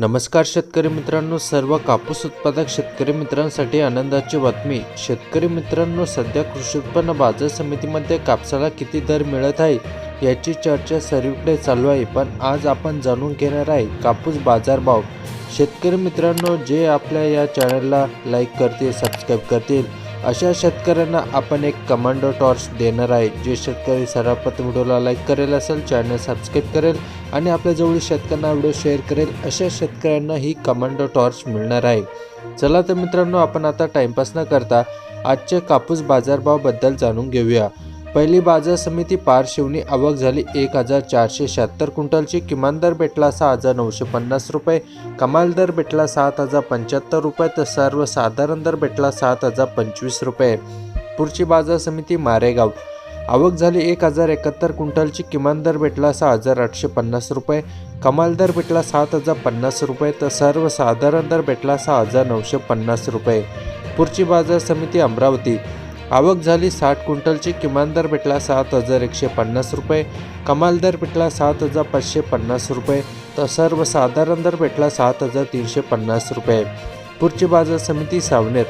नमस्कार शेतकरी मित्रांनो सर्व कापूस उत्पादक शेतकरी मित्रांसाठी आनंदाची बातमी. शेतकरी मित्रांनो सध्या कृषी उत्पन्न बाजार समितीमध्ये कापसाला किती दर मिळत आहे याची चर्चा सर्वीकडे चालू आहे. पण आज आपण जाणून घेणार आहे कापूस बाजारभाव. शेतकरी मित्रांनो जे आपल्या या चॅनलला लाईक करतील सबस्क्राईब करतील अशा शेतकऱ्यांना आपण एक कमांडो टॉर्च देणार आहे. जे शेतकरी सर्वप्रथम व्हिडिओला लाईक करेल असेल चॅनल सबस्क्राईब करेल आणि आपल्या जवळील शेतकऱ्यांना व्हिडिओ शेअर करेल अशा शेतकऱ्यांना ही कमांडो टॉर्च मिळणार आहे. चला तर मित्रांनो आपण आता टाइमपास न करता आजच्या कापूस बाजारभावाबद्दल जाणून घेऊया. पहिली बाजार समिती पारशिवनी आवक झाली. एक हजार चारशे शहात्तर क्विंटलची किमान दर भेटला सहा हजार नऊशे पन्नास रुपये. कमाल दर भेटला सात हजार पंच्याहत्तर रुपये तर सर्वसाधारण दर भेटला सात हजार पंचवीस रुपये. पुढची बाजार समिती मारेगाव. आवक झाली एक हजार एकाहत्तर क्विंटलची किमान दर भेटला सहा हजार आठशे पन्नास रुपये. कमाल दर भेटला सात हजार पन्नास रुपये तर सर्वसाधारण दर भेटला सहा हजार नऊशे पन्नास रुपये. पुढची बाजार समिती अमरावती. आवक झाली साठ क्विंटलची किमान दर भेटला सात हजार एकशे पन्नास रुपये. कमाल दर भेटला सात हजार पाचशे पन्नास रुपये. तर सर्वसाधारण दर भेटला सात हजार तीनशे पन्नास रुपये. पुढची बाजार समिती सावनेर.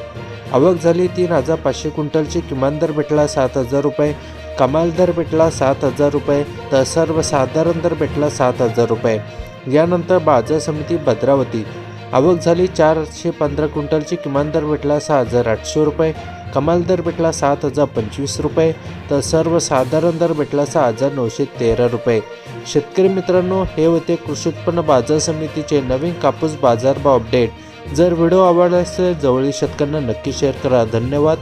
आवक झाली तीन हजार पाचशे क्विंटलची किमान दर भेटला सात हजार रुपये. कमाल दर भेटला सात हजार रुपये. तर सर्वसाधारण दर भेटला सात हजार रुपये. यानंतर बाजार समिती भद्रावती. आवक झाली. चारशे पंधरा क्विंटलची किमान दर भेटला सहा हजार आठशे रुपये. कमाल दर भेटला सात हजार पंचवीस रुपये. तर सर्वसाधारण दर भेटला सहा हजार नऊशे तेरा रुपये. शेतकरी मित्रांनो हे होते कृषी उत्पन्न बाजार समितीचे नवीन कापूस बाजारभाव अपडेट जर व्हिडिओ आवडला असेल जवळील शेतकऱ्यांना नक्की शेअर करा. धन्यवाद.